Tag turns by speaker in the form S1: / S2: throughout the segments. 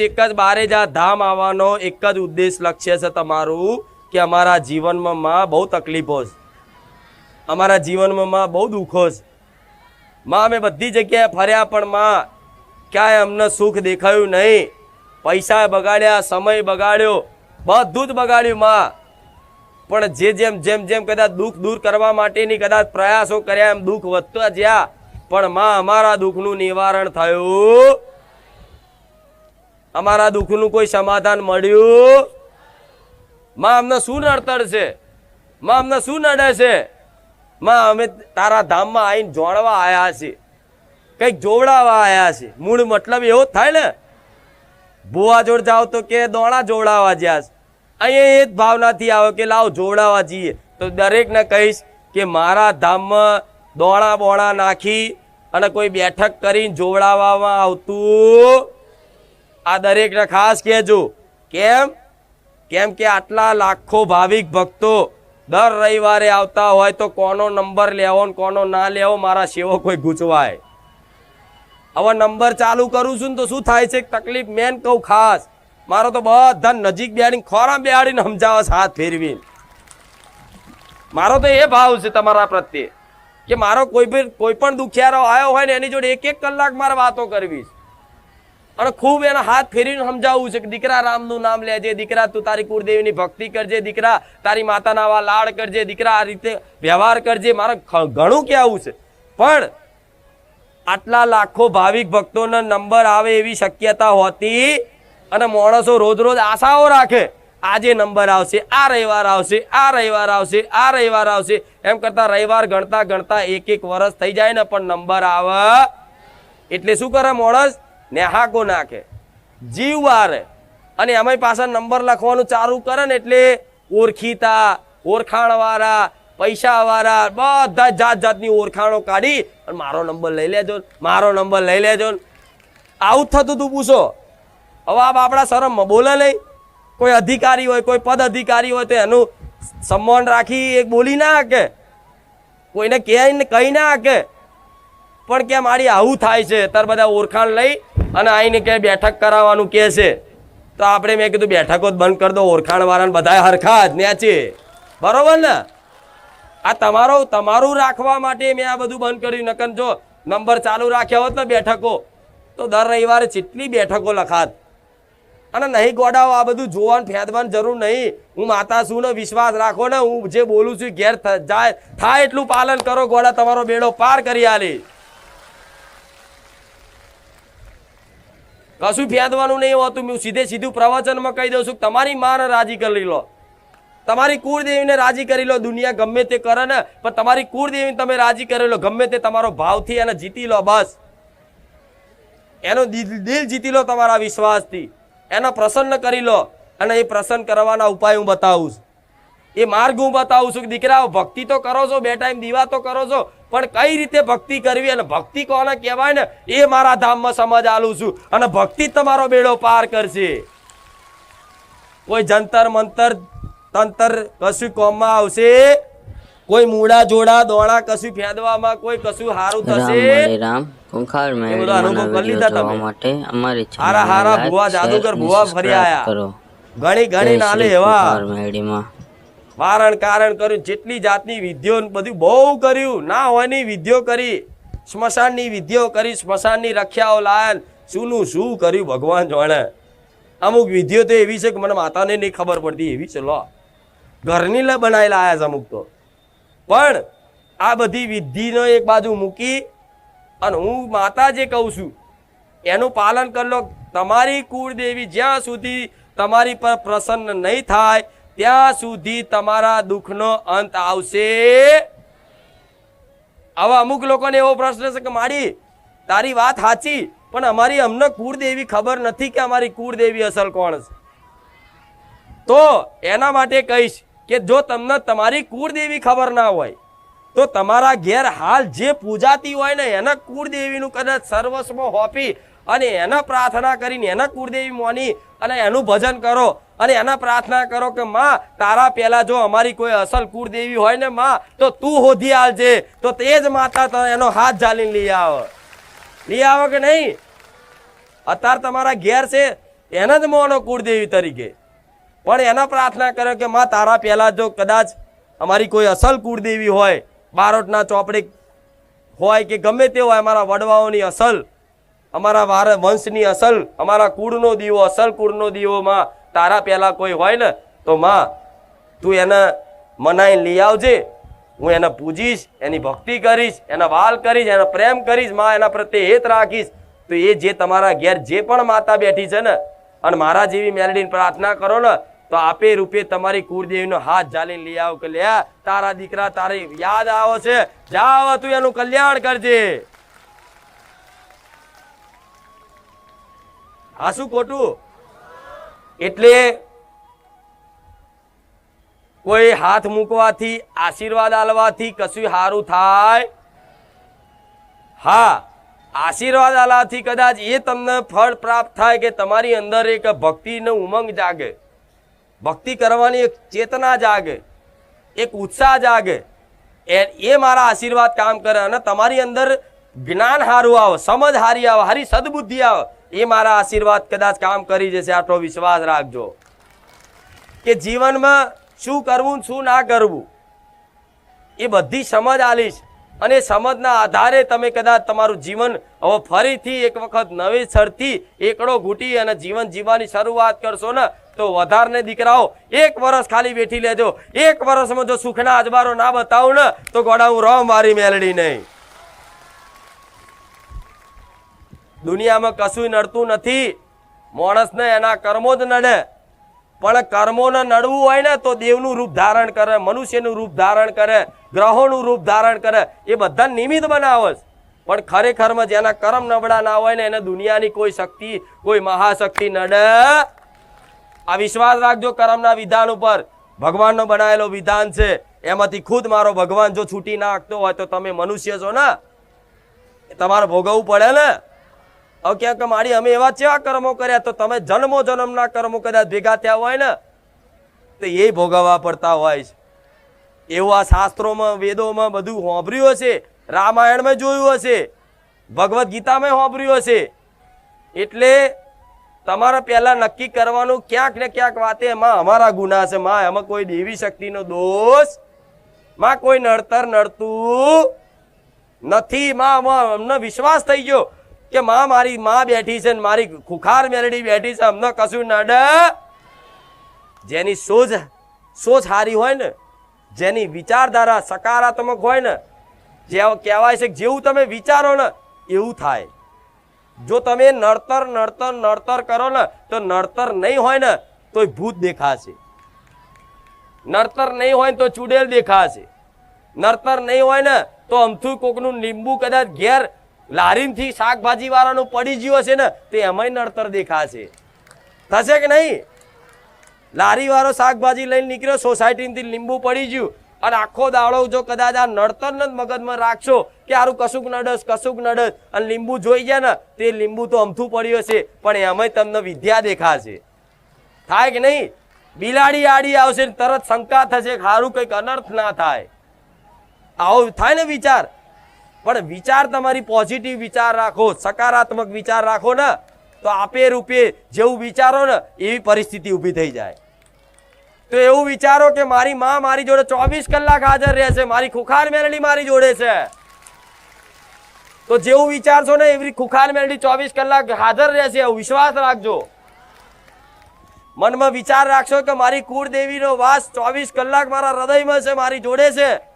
S1: એક જ બારે જા ધામ આવવાનો એક જ ઉદ્દેશ લક્ષ્ય છે તમારું કે અમારા જીવનમાં બહુ તકલીફો છે. અમારા જીવનમાં બહુ દુઃખો છે. માં, અમે બધી જગ્યાએ ફર્યા પણ માં ક્યાંય અમને સુખ દેખાયું નહીં. પૈસા બગાડ્યા, સમય બગાડ્યો, બધું જ બગાડ્યું માં. પણ જે જેમ જેમ જેમ કદાચ દુઃખ દૂર કરવા માટેની કદાચ પ્રયાસો કર્યા, એમ દુઃખ વધતા જ્યાં. પણ માં, અમારા દુઃખનું નિવારણ થયું. અમારા દુઃખનું કોઈ સમાધાન મળ્યું? માં, અમને શું નડતર છે? માં, અમને શું નડે છે? માં, અમે તારા ધામમાં આવીને જોડવા આવ્યા છીએ. કંઈક જોવડાવવા આવ્યા છે મૂળ મતલબ એવો થાય ને? ભુવા જોડ જાઓ તો કે દોણા જોવડાવવા જ્યાં અહીંયા એ જ ભાવનાથી આવે કે લાવ જોવડાવવા જઈએ. તો દરેકને કહીશ કે મારા ધામમાં દોણા બોણા નાખી અને કોઈ બેઠક કરીને જોવડાવવામાં આવતું આ દરેકને ખાસ કહેજો. કેમ? કેમ કે આટલા લાખો ભાવિક ભક્તો દર રવિવારે આવતા હોય તો કોનો નંબર લેવો ને કોનો ના લેવો મારા સેવો કોઈ ગૂંચવાય. હવે નંબર ચાલુ કરું છું ને તો શું થાય છે? તકલીફ મેન કહું ખાસ. મારો તો બધા નજીક બેહાડીને ખોરા બેહાડીને સમજાવે છે હાથ ફેરવીને. મારો તો એ ભાવ છે તમારા પ્રત્યે કે મારો કોઈ બી કોઈ પણ દુખિયારો આવ્યો હોય ને એની જોડે એક એક કલાક મારે વાતો કરવી છે. અને ખૂબ એના હાથ ફેરીને સમજાવવું છે કે દીકરા રામનું નામ લેજે, દીકરા તું તારી કુળદેવીની ભક્તિ કરજે, દીકરા તારી માતાના આવા લાડ કરજે, દીકરા આ રીતે વ્યવહાર કરજે. મારે ઘણું કહેવું છે. પણ આટલા લાખો ભાવિક ભક્તોના નંબર આવે એવી શક્યતા હોતી અને માણસો રોજ રોજ આશાઓ રાખે. આજે નંબર આવશે, આ રવિવાર આવશે, આ રવિવાર આવશે, આ રવિવાર આવશે. એમ કરતા રવિવાર ગણતા ગણતા એક એક વર્ષ થઈ જાય ને, પણ નંબર આવે. એટલે શું કરે માણસ? નેહાકો નાખે. જીવ વારે. અને એમાંય પાછા નંબર લખવાનું ચાલુ કરે ને એટલે ઓળખીતા, ઓળખાણવાળા, પૈસાવાળા, બધા જાત જાતની ઓળખાણો કાઢી અને મારો નંબર લઈ લેજો મારો નંબર લઈ લેજો આવું થતું તું પૂછો. હવે આપણા શરમમાં બોલે નહીં. કોઈ અધિકારી હોય, કોઈ પદ અધિકારી હોય તો એનું સન્માન રાખી એક બોલી ના શકે કોઈને કહે કહી ના શકે પણ કે મારી આવું થાય છે, તાર બધા ઓળખાણ લઈ અને આઈને કે બેઠક કરાવવાનું કે છે. તો આપણે મેં કીધું બેઠકો જ બંધ કરી દો, ઓળખાણવાળાને બધા હરખા જ નેચે બરોબર ને? આ તમારો, તમારું રાખવા માટે મેં આ બધું બંધ કર્યું, નકર જો નંબર ચાલુ રાખ્યા હોત ને બેઠકો, તો દર રવિવારે જેટલી બેઠકો લખાત. અને નહીં ગોડાઓ, આ બધું જોવાનું, ફેદવાની જરૂર નહીં. હું માતા છું ને, વિશ્વાસ રાખો ને, હું જે બોલું છું ઘેર જાય, થાય એટલું પાલન કરો, ગોડા તમારો બેડો પાર કરી આલી. કશું ફેંદવાનું નહીં હોતું. હું સીધે સીધું પ્રવચનમાં કહી દઉં છું તમારી માને રાજી કરી લો. તમારી કુળદેવીને રાજી કરી લો. દુનિયા ગમે તે કરે ને, પણ તમારી કુળદેવીને તમે રાજી કરી લો. ગમે તે તમારો ભાવથી એને જીતી લો બસ. એનો દિલ જીતી લો તમારા વિશ્વાસથી. એને પ્રસન્ન કરી લો અને એ પ્રસન્ન કરવાના ઉપાય હું બતાવું એ માર્ગ હું બતાવું છું કે દીકરાઓ ભક્તિ તો કરો છો, બે ટાઈમ દીવા તો કરો છો પણ કઈ રીતે ભક્તિ કરવી અને ભક્તિ કોને કહેવાય ને એ મારા ધામમાં સમજ આલું છું. અને ભક્તિ તમારો બેડો પાર કરશે. કોઈ જંતર મંતર તંતર કશું કોમમાં આવશે? કોઈ મૂળા જોડા દોડા કશું ફેદવામાં કોઈ કશું સારું થશે?
S2: રામ.
S1: અનુભવ કરી લીધા તમે.
S2: માટે. અમારી
S1: હારા હારા ભુવા જાદુગર ભુવા ફરી આયા. ઘણી ઘણી નાલે એવા.
S2: મેળીમાં.
S1: વારણ કારણ કર્યું, જેટલી જાતની વિધિઓ બધું બહુ કર્યું. ના હોયની વિધિઓ કરી, સ્મશાનની વિધિઓ કરી, સ્મશાનની રખ્યાઓ લાયન. શુંનું શું કર્યું ભગવાન જાણે? અમુક વિધિઓ તો એવી છે કે મને માતાને નહીં ખબર પડતી, એવી છે, લો. ઘરની લે બનાવેલા આયા છે અમુક તો. પણ આ બધી વિધિનો એક બાજુ મૂકી અને હું માતા જે કહું છું, એનું પાલન કરી લો. તમારી કુળદેવી જ્યાં સુધી તમારી પર પ્રસન્ન નહીં થાય ત્યાં સુધી તમારા દુઃખનો અંત આવશે. આવા અમુક લોકોને એવો પ્રશ્ન છે કે મારી તારી વાત સાચી, પણ અમારી અમને કુળદેવી ખબર નથી કે અમારી કુળદેવી અસલ કોણ છે. તો એના માટે કહીશ કે જો તમને તમારી કુળદેવી ખબર ના હોય, તો તમારા ઘેર હાલ જે પૂજાતી હોય ને, એના કુળદેવીનું કદાચ સર્વસ્વ હોપી અને એના પ્રાર્થના કરીને એના કુળદેવી મોની અને એનું ભજન કરો. અને એના પ્રાર્થના કરો કે માં, તારા પહેલાં જો અમારી કોઈ અસલ કુળદેવી હોય ને માં, તો તું હોધી આવજે તો તે જ માતા એનો હાથ ઝાલીને લઈ આવો. લઈ આવો કે નહીં? અત્યારે તમારા ઘેર છે, એને જ માનો કુળદેવી તરીકે. પણ એના પ્રાર્થના કર્યો કે માં, તારા પહેલાં જો કદાચ અમારી કોઈ અસલ કુળદેવી હોય, બારોટના ચોપડે હોય કે ગમે તે હોય, અમારા વડવાઓની અસલ, અમારા વાર વંશની અસલ, અમારા કુળનો દીવો, અસલ કુળનો દીવો માં તારા પહેલાં કોઈ હોય ને, તો માં, તું એને મનાઈને લઈ આવજે. હું એને પૂજીશ, એની ભક્તિ કરીશ, એના વાલ કરીશ, એનો પ્રેમ કરીશ, માં એના પ્રત્યે હેત રાખીશ. તો એ જે તમારા ઘેર જે પણ માતા બેઠી છે ને, અને મારા જેવી મેલડીની પ્રાર્થના કરો ને, તો આપે રૂપે તમારી કુળદેવીનો હાથ ઝાલીને લઈ આવ કે લે, તારા દીકરા તારી યાદ આવો છે, જાવ તું એનું કલ્યાણ કરજે. આ શું ખોટું? એટલે કોઈ હાથ મૂકવાથી, આશીર્વાદ આલવાથી કશું સારું થાય? હા, આશીર્વાદ આલાથી કદાચ એ તમને ફળ પ્રાપ્ત થાય કે તમારી અંદર એક ભક્તિનો ઉમંગ જાગે. ભક્તિ કરવાની એક ચેતના જાગે, એક ઉત્સાહ જાગે. એ એ મારા આશીર્વાદ કામ કરે અને તમારી અંદર જ્ઞાન સારું આવે, સમજ હારી આવે, હારી સદબુદ્ધિ આવે. એ મારા આશીર્વાદ કદાચ કામ કરી જશે, આટલો વિશ્વાસ રાખજો. કે જીવનમાં શું કરવું શું ના કરવું, એ બધી સમજ આલીશ. અને સમજના આધારે તમે કદાચ તમારું જીવન હવે ફરીથી એક વખત નવેસરથી એકડો ઘૂંટી અને જીવન જીવવાની શરૂઆત કરશો ને, તો વધારને દીકરાઓ, એક વર્ષ ખાલી બેઠી લેજો. એક વર્ષમાં જો સુખના અજબારો ના બતાવું ને, તો ગોડા હું રો મારી મેલડી નહીં. દુનિયામાં કશું નડતું નથી. માણસને એના કર્મો જ નડે. પણ કર્મોને નડવું હોય ને તો દેવનું રૂપ ધારણ કરે, મનુષ્યનું રૂપ ધારણ કરે, ગ્રહોનું રૂપ ધારણ કરે. એ બધા નિમિત્ત બનાવે પણ ખરેખરમાં જેના કર્મ નબળા ના હોય ને એને દુનિયાની કોઈ શક્તિ, કોઈ મહાશક્તિ નડે. આ વિશ્વાસ રાખજો કર્મના વિધાન ઉપર. ભગવાનનો બનાવેલો વિધાન છે. એમાંથી ખુદ મારો ભગવાન જો છૂટી નાખતો હોય તો તમે મનુષ્ય છો ને? તમારે ભોગવવું પડે ને? હવે ક્યાંક મારી અમે એવા જેવા કર્મો કર્યા તો તમે જન્મો જન્મના કર્મો કદાચ ભેગા થયા હોય ને, તો એ ભોગવવા પડતા હોય છે. એવું આ શાસ્ત્રોમાં, વેદોમાં બધું હોંભર્યું હશે, રામાયણમાં જોયું હશે, ભગવદ્ ગીતામાં હોંભર્યું હશે. એટલે તમારે પહેલાં નક્કી કરવાનું ક્યાંક ને ક્યાંક વાતે એમાં અમારા ગુના છે, માં, એમાં કોઈ દેવી શક્તિનો દોષ? માં, કોઈ નડતર નડતું નથી, માં અમને વિશ્વાસ થઈ ગયો. કે માં મારી માં બેઠી છે ને મારી ખુખાર મેલડી બેઠી છે, અમને કશું નડે. જેની સોચ સોચ સારી હોય ને, જેની વિચારધારા સકારાત્મક હોય ને, જે કહેવાય છે જેવું તમે વિચારો ને, એવું થાય. જો તમે નડતર નડતર નડતર કરો ને, તો નડતર નહીં હોય ને, તોય ભૂત દેખાશે. નડતર નહીં હોય તો ચુડેલ દેખાશે. નડતર નહીં હોય ને, તો અમથું કોકનું લીંબુ કદાચ ઘેર લારીમથી શાકભાજી વાળાનું પડી ગયું હશે ને, તે એમાંય નડતર દેખાશે. થશે કે નહીં? લારી વાળો શાકભાજી લઈને નીકળ્યો સોસાયટીથી લીંબુ પડી ગયું અને આખો દાડો જો કદાચ આ નડતર જ મગજમાં રાખશો કે આરું કશુંક નડસ કશુંક નડસ. અને લીંબુ જોઈ ગયા ને, તે લીંબુ તો અમથું પડ્યું હશે, પણ એમાંય તમને વિદ્યા દેખાશે. થાય કે નહીં? બિલાડી આડી આવશે તરત શંકા થશે સારું કંઈક અનર્થ ના થાય. આવો, થાય ને વિચાર. પણ વિચાર તમારી પોઝિટિવ વિચાર રાખો, સકારાત્મક વિચાર રાખો ને, તો આપે રૂપે જેવું વિચારો ને, એવી પરિસ્થિતિ ઊભી થઈ જાય. તો એવું વિચારો કે મારી માં મારી જોડે ચોવીસ કલાક હાજર રહેશે મારી ખુખાર મેલડી મારી જોડે છે. તો જેવું વિચારશો ને, એવી ખુખાર મેલડી ચોવીસ કલાક હાજર રહેશે વિશ્વાસ રાખજો. મનમાં વિચાર રાખશો કે મારી કુળદેવીનો વાસ ચોવીસ કલાક મારા હૃદયમાં છે, મારી જોડે છે.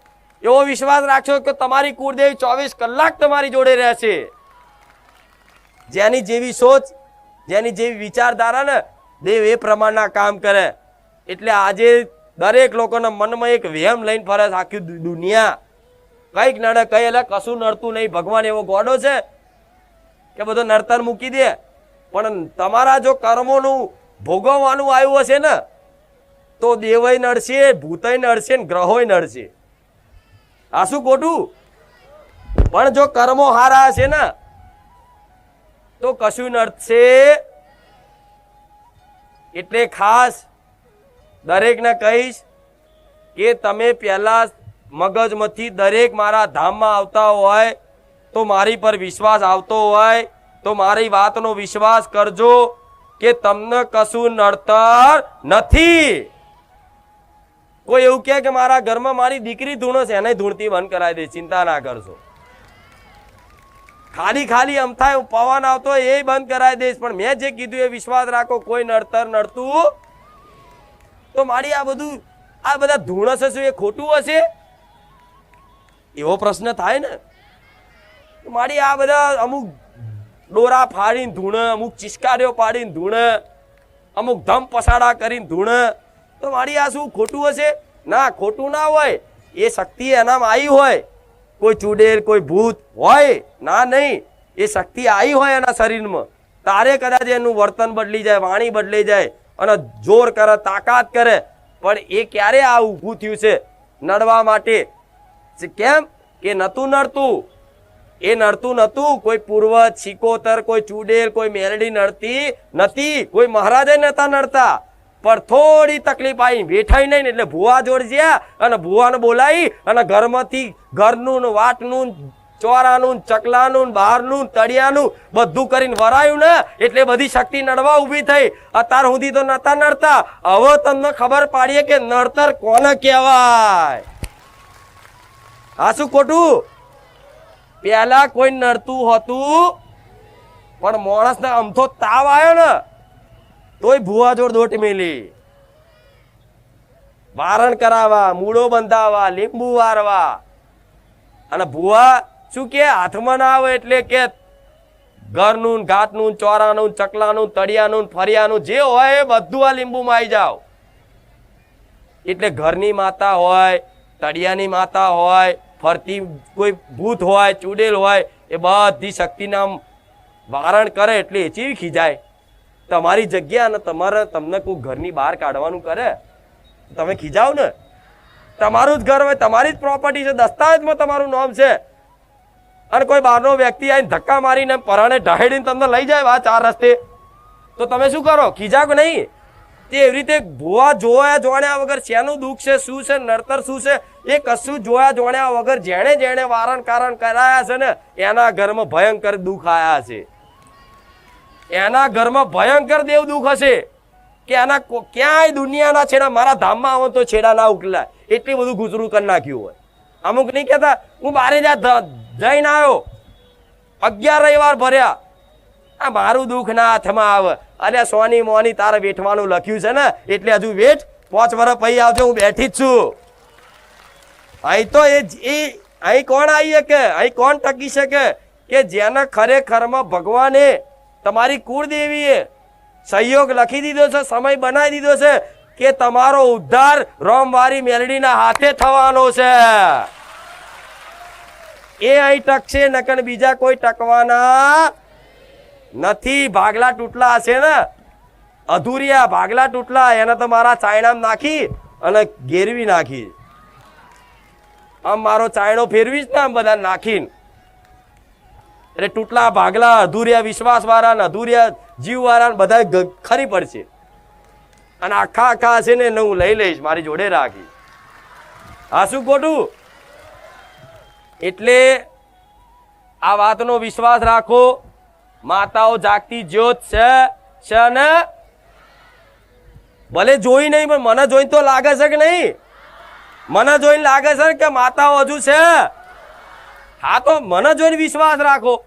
S1: એવો વિશ્વાસ રાખશો કે તમારી કુળદેવી ચોવીસ કલાક તમારી જોડે રહેશે. જેની જેવી સોચ, જેની જેવી વિચારધારા ને દેવ એ પ્રમાણના કામ કરે. એટલે આજે દરેક લોકોના મનમાં એક વહેમ લઈને ફરે આખી દુનિયા. કંઈક નડે, કઈ એટલે કશું નડતું નહીં. ભગવાન એવો ગોડો છે કે બધો નડતર મૂકી દે. પણ તમારા જો કર્મોનું ભોગવવાનું આવ્યું હશે ને, તો દેવય નડશે, ભૂતય નડશે ને ગ્રહોય નડશે. આ શું ખોટું પણ જો કર્મો હારા હશે ને, તો કશું નડશે એટલે ખાસ દરેકને કહીશ કે તમે પહેલા મગજમાંથી દરેક મારા ધામમાં આવતા હોય, તો મારી પર વિશ્વાસ આવતો હોય, તો મારી વાતનો વિશ્વાસ કરજો કે તમને કશું નડતર નથી. કોઈ એવું કહે કે મારા ઘરમાં મારી દીકરી ધૂણો છે, એને ધૂણતી બંધ કરાવી દે, ચિંતા ના કરશો. ખાલી ખાલી આમ થાય પવન આવતો એ બંધ કરાવી દઈશ, પણ મેં જે કીધું એ વિશ્વાસ રાખો, કોઈ નડતર નડતું તો મારી આ બધું, આ બધા ધૂણસ હશે એ ખોટું હશે? એવો પ્રશ્ન થાય ને? મારી આ બધા અમુક ડોરા ફાડીને ધૂણ, અમુક ચિસ્કારીઓ પાડીને ધૂણ, અમુક ધમ પસાડા કરીને ધૂણ તો મારી આ શું ખોટું હશે? ના, ખોટું ના હોય. એ શક્તિ એનામાં આવી હોય. કોઈ ચુડેલ, કોઈ ભૂત હોય? ના, નહીં. એ શક્તિ આવી હોય એના શરીરમાં. તારે કદાચ એનું વર્તન બદલી જાય, વાણી બદલી જાય અને જોર કરે, તાકાત કરે. પણ એ ક્યારે આ ઊભું થયું છે? નડવા માટે. કેમ? કે નતું નડતું. એ નડતું નતું. કોઈ પૂર્વજ સિકોતર, કોઈ ચુડેલ, કોઈ મેલડી નડતી નથી કોઈ મહારાજે નતા નડતા. પણ થોડી તકલીફ આવી બેઠાઈ નહીં એટલે ભુવા જોડ જ્યાં અને ભુવાને બોલાવી અને ઘરમાંથી ઘરનું વાટનું ચોરાનું ચકલાનું બહારનું તળિયાનું બધું કરીને વરાયું ને એટલે બધી શક્તિ નડવા ઊભી થઈ. અત્યાર સુધી તો નતા નડતા. હવે તમને ખબર પાડીએ કે નડતર કોને કહેવાય? આ શું ખોટું? પહેલા કોઈ નડતું હતું, પણ માણસને અમથો તાવ આવ્યો ને. તોય ભુવા જોડ દોટ મેલી. વારણ કરાવવા, મૂળો બંધાવવા, લીંબુ વારવા. અને ભુવા શું કે, હાથમાં ના આવે એટલે કે ઘરનું, ઘાટનું, ચોરાનું, ચકલાનું, તળિયાનું, ફરિયાનું, જે હોય એ બધું આ લીંબુમાં આવી જાવ. એટલે ઘરની માતા હોય, તળિયાની માતા હોય, ફરતી કોઈ ભૂત હોય, ચુડેલ હોય, એ બધી શક્તિના વારણ કરે એટલે એ ચીવી ખીજાય તમારી જગ્યા અને તમારે તમને કોઈ ઘરની બહાર કાઢવાનું કરે, તમે ખીજાવ ને? તમારું જ ઘર હોય, તમારી જ પ્રોપર્ટી છે, દસ્તાવેજમાં તમારું નામ છે. અને કોઈ બહારનો વ્યક્તિ આવીને ધક્કા મારીને પરાણે ઢહેડીને તમને લઈ જાય આ ચાર રસ્તે. તો તમે શું કરો? ખીજાવ નહીં? તે એવી રીતે ભૂવા જોયા જોણ્યા વગર શેનું દુઃખ છે, શું છે, નડતર શું છે, એ કશું જોયા જોણ્યા વગર જેણે જેણે વારણ કારણ કરાયા છે ને, એના ઘરમાં ભયંકર દુઃખ આયા છે. એના ઘરમાં ભયંકર દેવ દુઃખ હશે કે એના ક્યાંય દુનિયાના છેડા મારા ધામમાં આવો તો છેડા ના ઉકલાય. એટલી બધું ગુજરું કરી નાખ્યું હોય. અમુક નહીં કહેતા, હું બારે જા જઈને આવ્યો. અગિયાર રવિવાર ભર્યા. આ મારું દુઃખ ના હાથમાં આવે. અરે સોની મોની તારે વેઠવાનું લખ્યું છે ને? એટલે હજુ વેઠ. પાંચ વર્ષ પછી આવજો, હું બેઠી જ છું. અહીં તો એ અહીં કોણ આવી શકે અહીં કોણ ટકી શકે? કે જેને ખરેખરમાં ભગવાને તમારી કુળદેવીએ સહયોગ લખી દીધો છે, સમય બનાવી દીધો છે કે તમારો ઉદ્ધાર રોમવારી મેલડીના હાથે થવાનો છે. એ અહીં ટકશે, નકર બીજા કોઈ ટકવાના નથી. ભાગલા તૂટલા હશે ને? અધૂરિયા ભાગલા તૂટલા, એને તો મારા ચાયણામાં નાખી અને ગેરવી નાખી. આમ મારો ચાયણો ફેરવીશ ને આમ બધા નાખીને? એટલે તૂટલા, ભાગલા, અધૂર્યા વિશ્વાસ વાળા ને અધૂર્યા જીવ વાળા ને બધા ખરી પડશે. અને આખા આખા હશે ને હું લઈ લઈશ, મારી જોડે રાખી. આ શું ખોટું? એટલે આ વાતનો વિશ્વાસ રાખો, માતાઓ જાગતી જ્યોત છે છે ને? ભલે જોઈ નહીં, પણ મને જોઈને તો લાગે છે કે નહીં? મને જોઈને લાગે છે કે માતાઓ હજુ છે? હા તો મને જોઈને વિશ્વાસ રાખો.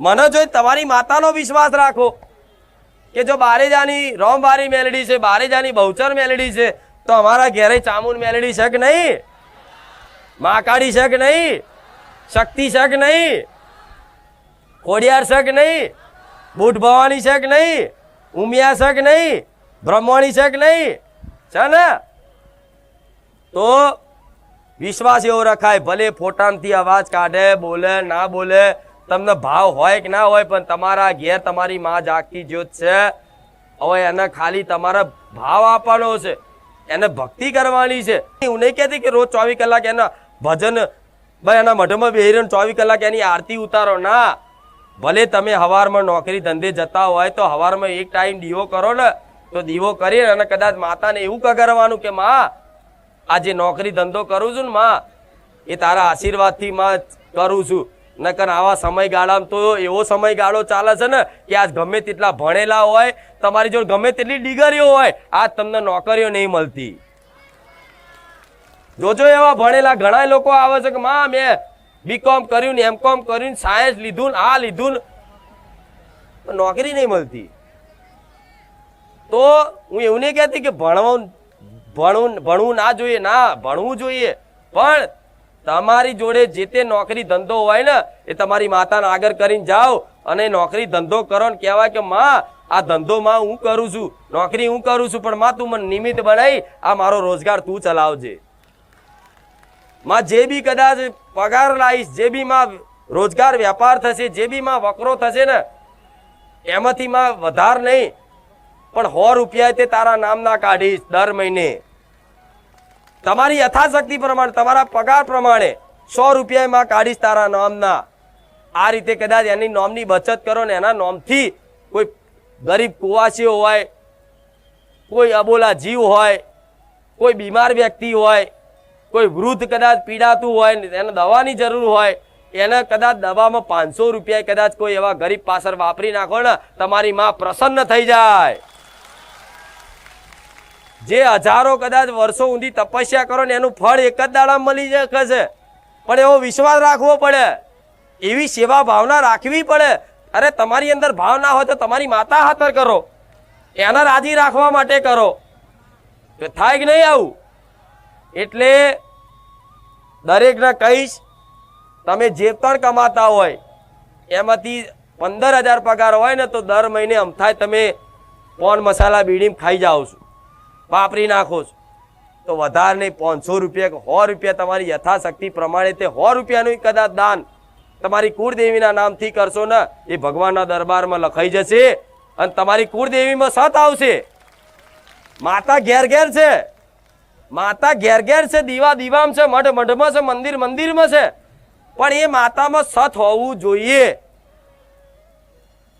S1: મને જોઈને તમારી માતાનો વિશ્વાસ રાખો કે જો બારેજાની રોમવારી મેલડી છે, બારેજાની બહુચર મેલડી છે, તો અમારા ઘેરે ચામુંડ મેલડી છે કે નહીં? માકાડી છે કે નહીં? શક્તિ છે કે નહીં? ખોડિયાર છે કે નહીં? બુટ ભવાની છે કે નહીં? ઉમિયા છે કે નહીં? બ્રહ્મણી છે કે નહીં? છે ને? તો વિશ્વાસ એવો રખાય ભલે ફોટાનથી અવાજ કાઢે, બોલે, ના બોલે, તમને ભાવ હોય કે ના હોય, પણ તમારા ઘેર તમારી માં જાગતી જ્યોત છે. હવે એને ખાલી તમારા ભાવ આપવાનો છે, એને ભક્તિ કરવાની છે. હું નહીં કહેતી કે રોજ ચોવીસ કલાક એના ભજન, ભાઈ, એના મઢમાં બેહીને ચોવીસ કલાક એની આરતી ઉતારો. ના, ભલે તમે હવારમાં નોકરી ધંધે જતા હોય તો હવારમાં એક ટાઈમ દીવો કરો ને, તો દીવો કરી અને કદાચ માતાને એવું કરવાનું કે, માં આ જે નોકરી ધંધો કરું છું ને માં, એ તારા આશીર્વાદથી માં કરું છું. નકર આવા સમયગાળામાં તો એવો સમયગાળો ચાલે છે ને કે આજ ગમે તેટલા ભણેલા હોય, તમારી જોડે ગમે તેટલી ડિગ્રીઓ હોય, આજ તમને નોકરીઓ નહીં મળતી. જોજો એવા ભણેલા ઘણા લોકો આવે છે કે, માં, મેં બીકોમ કર્યું ને એમ કોમ કર્યું ને સાયન્સ લીધું ને આ લીધું નોકરી નહીં મળતી. તો હું એવું નહીં કહેતી કે ભણવું ભણવું ભણવું ના જોઈએ, ના, ભણવું જોઈએ. પણ તમારી જોડે જે તે નોકરી ધંધો હોય ને, એ તમારી માતાને આગળ કરીને જાઓ અને નોકરી ધંધો કરો ને કહેવાય કે, માં, આ ધંધો માં હું કરું છું, નોકરી હું કરું છું, પણ માં તું મને નિમિત્ત બનાવી આ મારો રોજગાર તું ચલાવજે. માં, જે બી કદાચ પગાર લાવીશ, જે બી માં રોજગાર વેપાર થશે, જે બી માં વકરો થશે ને, એમાંથી માં વધાર નહીં. પણ સો રૂપિયા તે તારા નામના કાઢીશ દર મહિને. તમારી યથાશક્તિ પ્રમાણે, તમારા પગાર પ્રમાણે સો રૂપિયામાં કાઢીશ તારા નામના. આ રીતે કદાચ એની નોમની બચત કરો ને એના નોમથી કોઈ ગરીબ કુવાસીઓ હોય, કોઈ અબોલા જીવ હોય, કોઈ બીમાર વ્યક્તિ હોય, કોઈ વૃદ્ધ કદાચ પીડાતું હોય ને એને દવાની જરૂર હોય, એને કદાચ દવામાં પાંચસો રૂપિયા કદાચ કોઈ એવા ગરીબ પાછળ વાપરી નાખો ને, તમારી માં પ્રસન્ન થઈ જાય. જે હજારો કદાચ વર્ષો ઊંધી તપસ્યા કરો ને એનું ફળ એક જ દાડામાં મળી શકે છે. પણ એવો વિશ્વાસ રાખવો પડે. એવી સેવા ભાવના રાખવી પડે. અરે તમારી અંદર ભાવ ના હોય તો તમારી માતા હાથર કરો. એને રાજી રાખવા માટે કરો. થાય કે નહીં આવું? એટલે દરેકને કહીશ, તમે જે પણ કમાતા હોય, એમાંથી પંદર હજાર પગાર હોય ને તો દર મહિને અમથાય તમે પોન મસાલા બીડીમ ખાઈ જાઓ છો. વાપરી નાખો છો. તો વધારે નહીં, પાંચસો રૂપિયા કે સો રૂપિયા તમારી યથાશક્તિ પ્રમાણે તે સો રૂપિયાનું કદાચ દાન તમારી કુળદેવીના નામથી કરશો ને, એ ભગવાનના દરબારમાં લખાઈ જશે અને તમારી કુળદેવીમાં સત આવશે. માતા ઘેર ઘેર છે. માતા ઘેર ઘેર છે, દીવા દીવામ છે, મઢ મઢમાં છે, મંદિર મંદિરમાં છે. પણ એ માતામાં સત હોવું જોઈએ.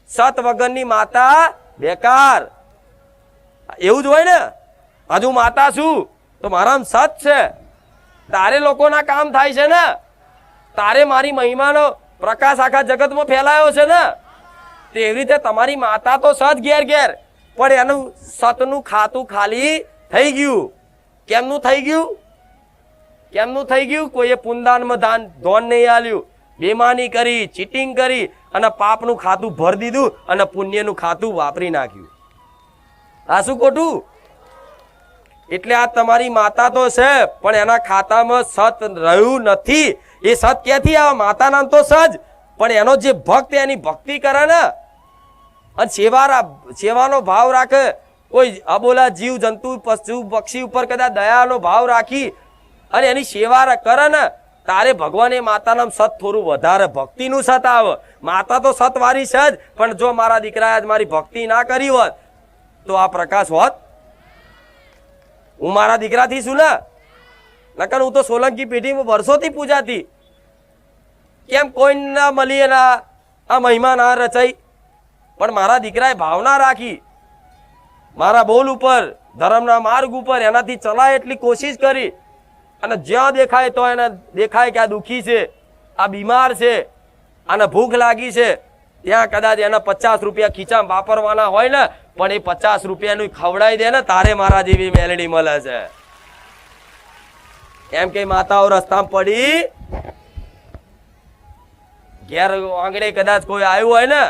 S1: સત વગરની માતા બેકાર. એવું જ હોય ને? હજુ માતા છું, તો મારામાં સત છે. તારે લોકોના કામ થાય છે ને? તારે મારી મહિમાનો પ્રકાશ આખા જગતમાં ફેલાયો છે ને? તેવી રીતે તમારી માતા તો સત ઘેર ઘેર પણ એનું સતનું ખાતું ખાલી થઈ ગયું. કેમનું થઈ ગયું? કેમનું થઈ ગયું? કોઈએ પુનદાનમાં દાન ધોન નહીં આલ્યું. બેમાની કરી, ચીટિંગ કરી, અને પાપનું ખાતું ભરી દીધું અને પુણ્યનું ખાતું વાપરી નાખ્યું. આ શું ખોટું? એટલે આ તમારી માતા તો છે, પણ એના ખાતામાં સત રહ્યું નથી. એ સત ક્યાંથી આવે? માતા નામ તો સજ. પણ એનો જે ભક્ત એની ભક્તિ કરે ને. અને સેવા સેવાનો ભાવ રાખે. કોઈ અબોલા જીવ, જંતુ, પશુ, પક્ષી ઉપર કદાચ દયાનો ભાવ રાખી અને એની સેવા કરે ને, તારે ભગવાન એ માતાના સત થોડું વધારે ભક્તિનું સત આવે. માતા તો સતવારી છે જ, પણ જો મારા દીકરાએ આજ મારી ભક્તિ ના કરી હોત, તો આ પ્રકાશ હોત હું મારા દીકરાથી છું ને? નકર હું તો સોલંકી પેઢીમાં વર્ષોથી પૂજાતી. કેમ કોઈ ના મળી એના આ મહિમા ના રચાઈ? પણ મારા દીકરાએ ભાવના રાખી. મારા બોલ ઉપર, ધર્મના માર્ગ ઉપર એનાથી ચલાય એટલી કોશિશ કરી. અને જ્યાં દેખાય તો એને દેખાય કે આ દુઃખી છે, આ બીમાર છે, આને ભૂખ લાગી છે. ત્યાં કદાચ એના પચાસ રૂપિયા ખીચામાં વાપરવાના હોય ને પણ એ પચાસ રૂપિયાનું ખવડાવી દે ને, તારે મારા જેવી મેલડી મળે છે. એમ કે માતાઓ, રસ્તામાં પડી. ઘેર આંગણે કદાચ કોઈ આવ્યું હોય ને,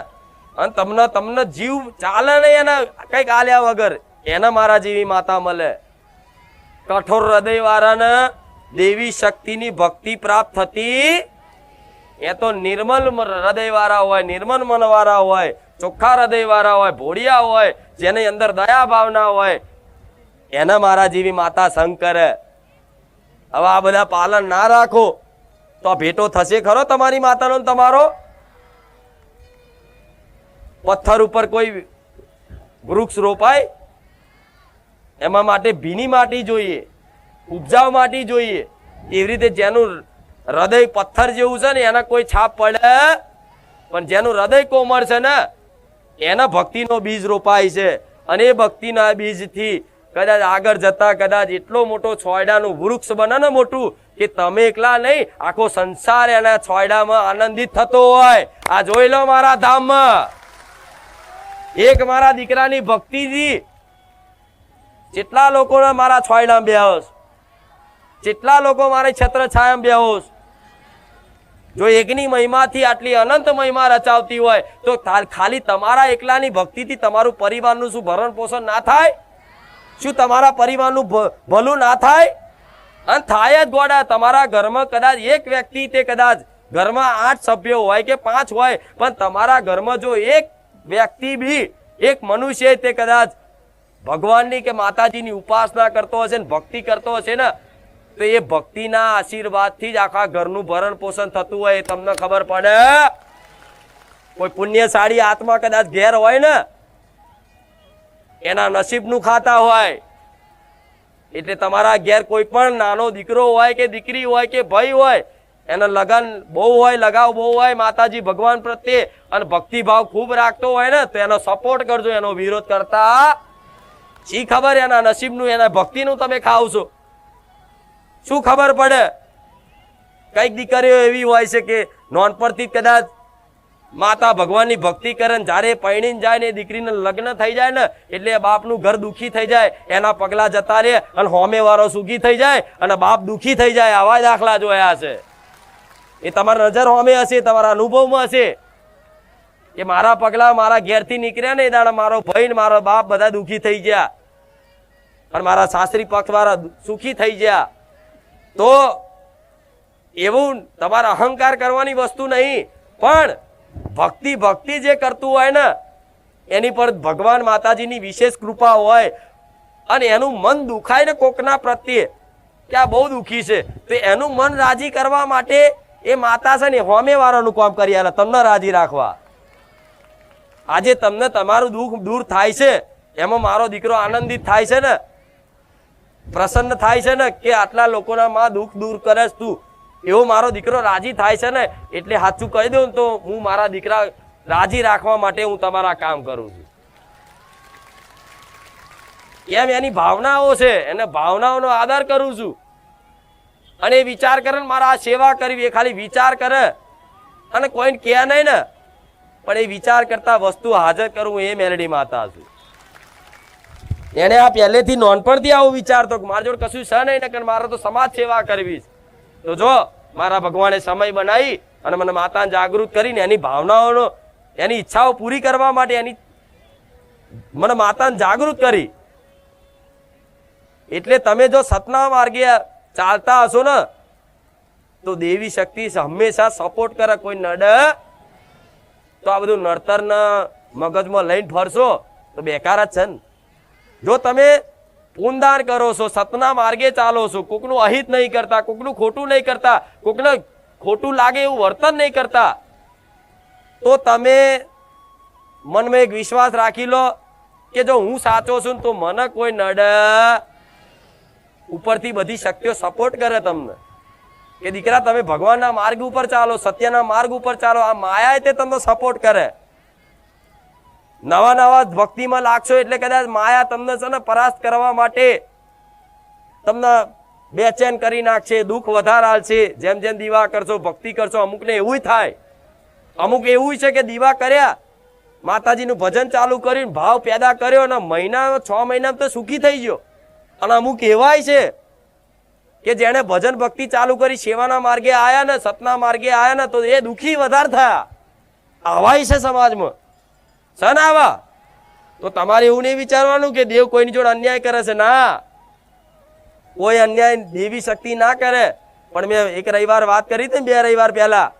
S1: અને તમને તમને જીવ ચાલે નહીં એના, કંઈક આલ્યા વગર, એને મારા જેવી માતા મળે. કઠોર હૃદય વાળાને દેવી શક્તિની ભક્તિ પ્રાપ્ત થતી. એ તો નિર્મલ હૃદય વાળા હોય, નિર્મલ મન વાળા હોય. ચોખ્ખા હૃદય વાળા હોય, ભોળિયા હોય, જેની અંદર દયા ભાવના હોય, એને મારા જેવી માતા સંગ હવે આ બધા પાલન ના રાખો, તો ભેટો થશે ખરો તમારી માતાનો તમારો? પથ્થર ઉપર કોઈ વૃક્ષ રોપાય? એમાં માટે ભીની માટી જોઈએ, ઉપજાવ માટી જોઈએ. એવી રીતે જેનું હૃદય પથ્થર જેવું છે ને, એના કોઈ છાપ પડે. પણ જેનું હૃદય કોમળ છે ને એના ભક્તિનો બીજ રોપાય છે અને એ ભક્તિના બીજથી કદાચ આગળ જતા કદાચ એટલો મોટો છોયડાનું વૃક્ષ બને ને મોટું કે તમે એકલા નહીં, આખો સંસાર એના છોયડામાં આનંદિત થતો હોય. આ જોઈ લો મારા ધામમાં. એક મારા દીકરાની ભક્તિથી જેટલા લોકોને મારા છોયડામાં બેહોશ, જેટલા લોકો મારી છત્ર છાયામાં બેહોશ જો એકની મહિમાથી આટલી અનંત મહિમા રચાવતી હોય, તો ખાલી તમારા એકલાની ભક્તિથી તમારું પરિવારનું શું ભરણ પોષણ ના થાય? શું તમારા પરિવારનું ભલું ના થાય? અને થાય જ ગોડા, તમારા ઘરમાં કદાચ એક વ્યક્તિ તે કદાચ ઘરમાં આઠ સભ્યો હોય કે પાંચ હોય, પણ તમારા ઘરમાં જો એક વ્યક્તિ બી, એક મનુષ્ય તે કદાચ ભગવાનની કે માતાજીની ઉપાસના કરતો હશે ને ભક્તિ કરતો હશે ને તો એ ભક્તિના આશીર્વાદથી જ આખા ઘરનું ભરણ પોષણ થતું હોય એ તમને ખબર પડે. કોઈ પુણ્યશાળી આત્મા કદાચ ઘેર હોય ને, એના નસીબનું ખાતા હોય. એટલે તમારા ઘેર કોઈ પણ નાનો દીકરો હોય કે દીકરી હોય કે ભાઈ હોય, એના લગન બહુ હોય, લગાવ બહુ હોય, માતાજી ભગવાન પ્રત્યે અને ભક્તિભાવ ખૂબ રાખતો હોય ને, તો એનો સપોર્ટ કરજો, એનો વિરોધ કરતા. શી ખબર, એના નસીબનું, એના ભક્તિનું તમે ખાવ છો શું ખબર પડે? કંઈક દીકરીઓ એવી હોય છે કે નોનપણથી કદાચ માતા ભગવાનની ભક્તિ કરે ને જ્યારે પરણીને જાય ને એ દીકરીને લગ્ન થઈ જાય ને, એટલે બાપનું ઘર દુઃખી થઈ જાય, એના પગલા જતા રહે અને હોમેવાળો સુખી થઈ જાય અને બાપ દુખી થઈ જાય, આવા દાખલા જોયા છે. એ તમારા નજર હોમે હશે, તમારા અનુભવમાં હશે. કે મારા પગલા મારા ઘેરથી નીકળ્યા ને એ દાડા મારો ભાઈ ને મારો બાપ બધા દુખી થઈ ગયા. અને મારા સાસરી પક્ષવાળા સુખી થઈ ગયા. તો એવું તમારે અહંકાર કરવાની વસ્તુ નહીં, પણ ભક્તિ ભક્તિ જે કરતું હોય ને, એની પર ભગવાન માતાજીની વિશેષ કૃપા હોય અને એનું મન દુખાય ને કોકના પ્રત્યે, કે આ બહુ દુઃખી છે, તો એનું મન રાજી કરવા માટે એ માતા છે ને હોમે વાળાનું કામ કરી આલે, તમને રાજી રાખવા. આજે તમને તમારું દુઃખ દૂર થાય છે, એમાં મારો દીકરો આનંદિત થાય છે ને પ્રસન્ન થાય છે ને કે આટલા લોકોના માં દુઃખ દૂર કરે તું? એવો મારો દીકરો રાજી થાય છે ને, એટલે સાચું કહી દઉં તો હું મારા દીકરા રાજી રાખવા માટે હું તમારા કામ કરું છું. એમ એની ભાવનાઓ છે, એને ભાવનાઓનો આદર કરું છું. અને એ વિચાર કરે ને મારા આ સેવા કરવી, એ ખાલી વિચાર કરે. અને કોઈને કહે નહીં ને, પણ એ વિચાર કરતા વસ્તુ હાજર કરવું એ મેલડી માતા છું. એને આ પહેલેથી નોનપણથી આવું વિચારતો કે મારા જોડે કશું છે નહીં ને મારે તો સમાજ સેવા કરવી તો જો, મારા ભગવાને સમય બનાવી અને મને માતાને જાગૃત કરીને એની ભાવનાઓનો, એની ઈચ્છાઓ પૂરી કરવા માટે એની, મને માતાને જાગૃત કરી. એટલે તમે જો સતના માર્ગે ચાલતા હશો ને, તો દેવી શક્તિ હંમેશા સપોર્ટ કરે. કોઈ નડ, તો આ બધું નડતરના મગજમાં લઈને ફરશો, તો બેકાર જ છે ને. જો તમે પૂનદાન કરો છો, સતના માર્ગે ચાલો છો, કોકનું અહિત નહીં કરતા, કોકનું ખોટું નહીં કરતા, કોકને ખોટું લાગે એવું વર્તન નહીં કરતા, તો તમે મનમાં એક વિશ્વાસ રાખી લો કે જો હું સાચો છું તો મને કોઈ નડ ઉપરથી બધી શક્તિઓ સપોર્ટ કરે તમને. કે દીકરા, તમે ભગવાનના માર્ગ ઉપર ચાલો, સત્યના માર્ગ ઉપર ચાલો, આ માયા તે તમને સપોર્ટ કરે. નવા નવા ભક્તિમાં લાગશો એટલે કદાચ માયા તમને છે ને પરાસ્ત કરવા માટે તમને બેચેન કરી નાખશે, દુઃખ વધારે આવશે જેમ જેમ દીવા કરશો, ભક્તિ કરશો, અમુકને એવું થાય. અમુક એવું છે કે દીવા કર્યા, માતાજીનું ભજન ચાલુ કર્યું ભાવ પેદા કર્યો અને મહિના, છ મહિનામાં તો સુખી થઈ ગયો. અને અમુક એવાય છે કે જેણે ભજન ભક્તિ ચાલુ કરી, સેવાના માર્ગે આયા ને, સતના માર્ગે આયા ને, તો એ દુઃખી વધારે થયા. આવાય છે સમાજમાં. છે ને આવા. તો તમારે એવું નહીં વિચારવાનું કે દેવ કોઈની જોડે અન્યાય કરે છે. ના. કોઈ અન્યાય દેવી શક્તિ ના કરે. પણ મેં એક રવિવાર વાત કરી હતી બે રવિવાર પહેલા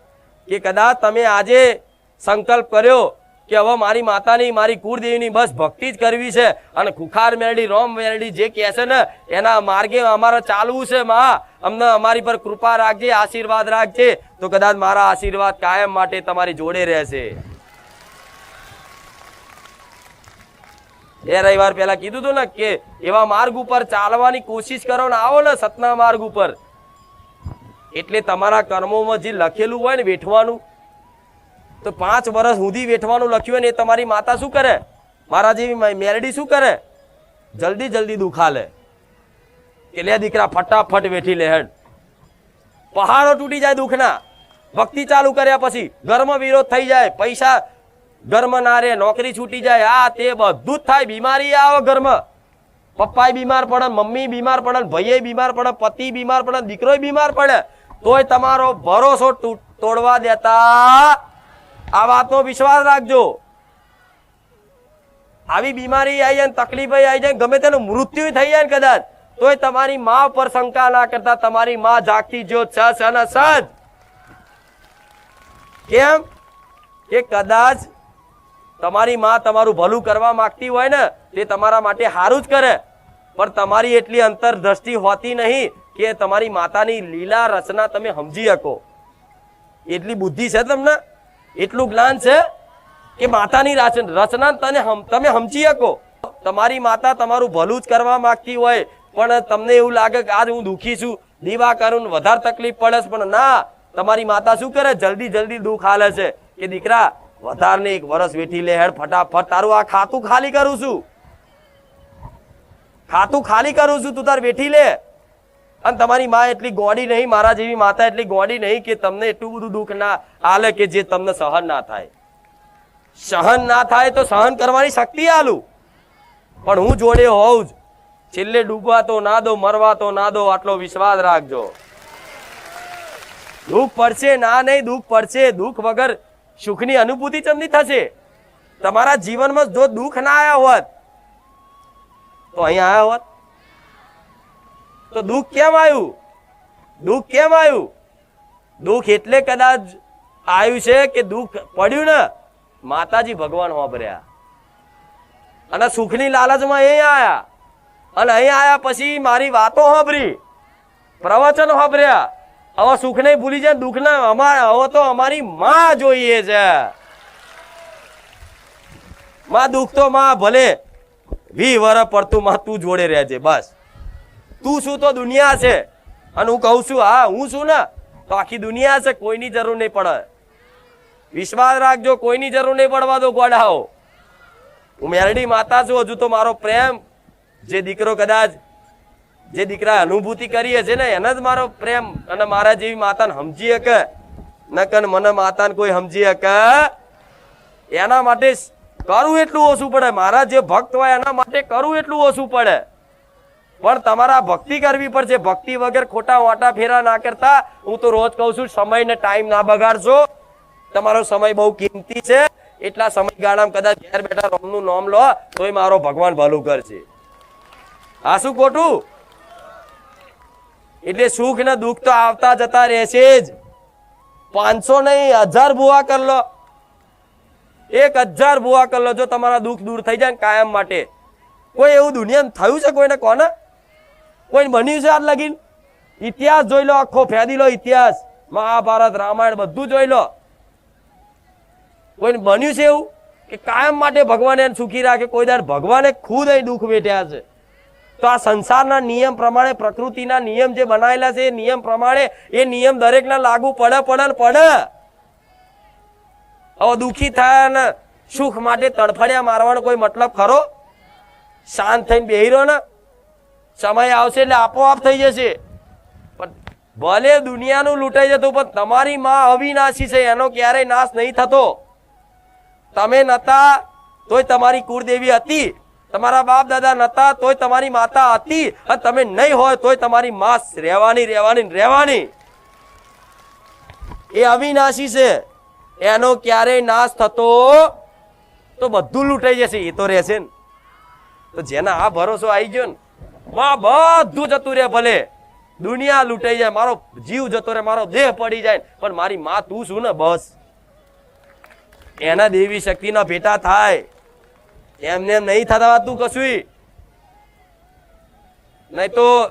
S1: કે કદાચ તમે આજે સંકલ્પ કર્યો કે હવે મારી માતાની, મારી કુળદેવીની બસ ભક્તિ જ કરવી છે અને ખુખાર મેરડી, રોમ મેરડી જે કહે છે ને, એના માર્ગે અમારે ચાલવું છે માં. અમને અમારી પર કૃપા રાખજે, આશીર્વાદ રાખજે. તો કદાચ મારા આશીર્વાદ કાયમ માટે તમારી જોડે રહેશે. એ રવિવાર પહેલા કીધું હતું ને કે એવા માર્ગ ઉપર ચાલવાની કોશિશ કરો ને આવો ને સતના માર્ગ ઉપર. એટલે તમારા કર્મોમાં જે લખેલું હોય ને વેઠવાનું, તો પાંચ વર્ષ સુધી વેઠવાનું લખ્યું હોય ને એ તમારી માતા શું કરે? મારા જેવી મેરડી શું કરે? જલ્દી જલ્દી દુખાલે. કે લે દીકરા, ફટાફટ વેઠી લે હેડ. પહાડો તૂટી જાય દુઃખના. ભક્તિ ચાલુ કર્યા પછી ઘરમાં વિરોધ થઈ જાય, પૈસા ઘરમાં ના રે, નોકરી છૂટી જાય, આ તે બધું જ થાય. બીમારી આવે ઘરમાં. પપ્પાએ બીમાર પડે, મમ્મી બીમાર પડે ભાઈએ બીમાર પડે, પતિ બીમાર પડે દીકરોય બીમાર પડે. તોય તમારો ભરોસો તોડવા દેતા. આ વાતનો વિશ્વાસ રાખજો. આવી બીમારી આવી જાય તકલીફ આવી જાય ગમે તેનું મૃત્યુ થઈ જાય ને કદાચ, તોય તમારી મા પર શંકા ના કરતા, તમારી મા જાગતી જો છે સજ કેમ? કે કદાચ તમારી માં તમારું ભલું કરવા માંગતી હોય ને, તે તમારા માટે સારું જ કરે. પણ તમારી એટલી અંતરદ્રષ્ટિ હોતી નહીં કે તમારી માતાની લીલા રચના તમે સમજી શકો. એટલી બુદ્ધિ છે તમને? એટલું જ્ઞાન છે કે માતાની રાચ- રચના તને તમે સમજી શકો. તમારી માતા તમારું ભલું જ કરવા માંગતી હોય, પણ તમને એવું લાગે કે આજ હું દુઃખી છું, દીવા કરું વધારે તકલીફ પડે પણ ના, તમારી માતા શું કરે? જલ્દી જલ્દી દુઃખ હાલે છે કે દીકરા વધારે ને એક વરસ વેઠી લે હેડ, ફટાફટ તારું આ ખાતું ખાલી કરું છું. ખાતું ખાલી કરું છું, તું તાર વેઠી લે. અને તમારી માં એટલી ગોડી નહીં, મારા જેવી માતા એટલી ગોડી નહીં કે તમને એટલું બધું દુઃખ ના આલે કે જે તમને સહન ના થાય. સહન ના થાય તો સહન કરવાની શક્તિ આલું. પણ હું જોડે હોઉં જ. છેલ્લે ડૂબવા તો ના દો, મરવા તો ના દો, આટલો વિશ્વાસ રાખજો. દુઃખ પડશે ના નહીં, દુઃખ પડશે. દુઃખ વગર સુખની અનુભૂતિ ચમની થશે. તમારા જીવનમાં જો દુઃખ ના આવ્યા હોત, તો અહીંયા આવ્યા હોત. તો દુઃખ કેમ આવ્યું? દુઃખ કેમ આવ્યું? દુઃખ એટલે કદાચ આવ્યું છે કે દુઃખ પડ્યું ને, માતાજી ભગવાન વાપર્યા અને સુખની લાલચમાં અહીં આવ્યા અને અહીં આયા પછી મારી વાતો સાંભળી પ્રવચન સાંભળ્યા હવે સુખ નહીં ભૂલી જાય દુઃખના અમારે હવે તો અમારી માં જોઈએ છે. માં દુઃખ તો માં ભલે. વી વર પડતું માં તું જોડે રહેજે, બસ. તું શું તો દુનિયા છે? અને હું કહું છું, હા, હું છું ને, તો આખી દુનિયા છે, કોઈની જરૂર નહીં પડે. વિશ્વાસ રાખજો, કોઈની જરૂર નહીં પડવા દો ગોડાઓ. હું મેરડી માતા છું, હજુ તો મારો પ્રેમ. જે દીકરો કદાચ જે દીકરા અનુભૂતિ કરીએ છે ને, એને જ મારો પ્રેમ અને મારા જેવી માતાને સમજી શકે નકન મને માતાને કોઈ સમજી શકે એના માટે કરવું એટલું ઓછું પડે. મારા જે ભક્ત હોય એના માટે કરવું એટલું ઓછું પડે. પણ તમારા ભક્તિ કરવી પડશે. ભક્તિ વગર ખોટા વાટા ફેરા ના કરતા. હું તો રોજ કહું છું સમય ને ટાઈમ ના બગાડશો. તમારો સમય બહુ કિંમતી છે. એટલા સમયગાળામાં કદાચ ઘેર બેઠા રોમનું નામ લો, તોય મારો ભગવાન ભલું કરશે. આ શું ખોટું? એટલે સુખ ને દુઃખ તો આવતા જતા રહેશે જ. પાંચસો નહીં, હજાર ભૂવા કર લો. એક હજાર ભૂવા કર લો જો તમારા દુઃખ દૂર થઈ જાય કાયમ માટે. કોઈ એવું દુનિયામાં થયું છે કોઈને કોને? કોઈ બન્યું છે આજ લગીન? ઇતિહાસ જોઈ લો, આખો ફેદી લો ઇતિહાસ. મહાભારત, રામાયણ બધું જોઈ લો. કોઈને બન્યું છે એવું? કે કાયમ માટે ભગવાન એને સુખી રાખે, કોઈ દર ભગવાને ખુદ અહીં દુઃખ વેઠ્યા છે. તો આ સંસારના નિયમ પ્રમાણે, પ્રકૃતિના નિયમ જે બનાવેલા છે, એ નિયમ પ્રમાણે, એ નિયમ દરેકના લાગુ પડે પડે પડે. હવે દુઃખી થાય ને સુખ માટે તડફડિયા મારવાનો કોઈ મતલબ ખરો? શાંત થઈને બેહી ને. સમય આવશે એટલે આપોઆપ થઈ જશે. પણ ભલે દુનિયાનું લૂંટાઈ જતું, પણ તમારી માં અવિનાશી છે, એનો ક્યારેય નાશ નહીં થતો. તમે નતા, તોય તમારી કુળદેવી હતી. તમારા બાપ દાદા નતા, તોય તમારી માતા હતી. અને તમે નહીં હોય, તોય તમારી માં રહેવાની રહેવાની રહેવાની. એ અવિનાશી છે. એનો ક્યારેય નાશ થતો તો બધું લૂંટાઈ જશે, એ તો રહેશે ને. તો જેના આ ભરોસો આવી ગયો ને, માં બધું જતું રહે ભલે. દુનિયા લૂંટાઈ જાય, મારો જીવ જતો રહે, મારો દેહ પડી જાય પણ મારી માં તું શું ને, બસ. એના દેવી શક્તિના ભેટા થાય. એમને એમ નહીં થતા તું કશું. નહીં તો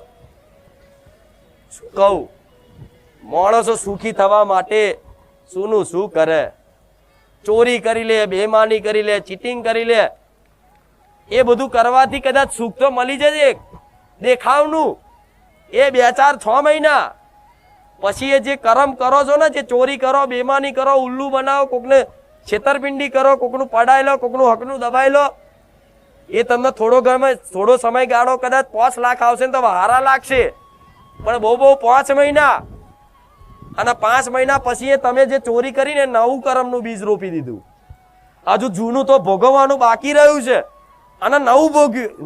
S1: કહું? માણસો સુખી થવા માટે શુંનું શું કરે? ચોરી કરી લે, બેમાની કરી લે ચીટિંગ કરી લે. એ બધું કરવાથી કદાચ સુખ તો મળી જશે દેખાવનું. એ બે ચાર છ મહિના. પછી એ જે કરમ કરો છો ને, જે ચોરી કરો, બેમાની કરો, ઉલ્લુ બનાવો, કોકને છેતરપિંડી કરો, કોકનું પડાઈ લો, કોકનું હકનું દબાઈ લો. એ તમને થોડો ગમે, થોડો સમય ગાળો કદાચ પાંચ લાખ આવશે ને તો હારા લાગશે. પણ બહુ બહુ પાંચ મહિના. અને પાંચ મહિના પછી એ તમે જે ચોરી કરીને નવું કરમનું બીજ રોપી દીધું. હજુ જૂનું તો ભોગવવાનું બાકી રહ્યું છે. અને નવું ભોગ્યું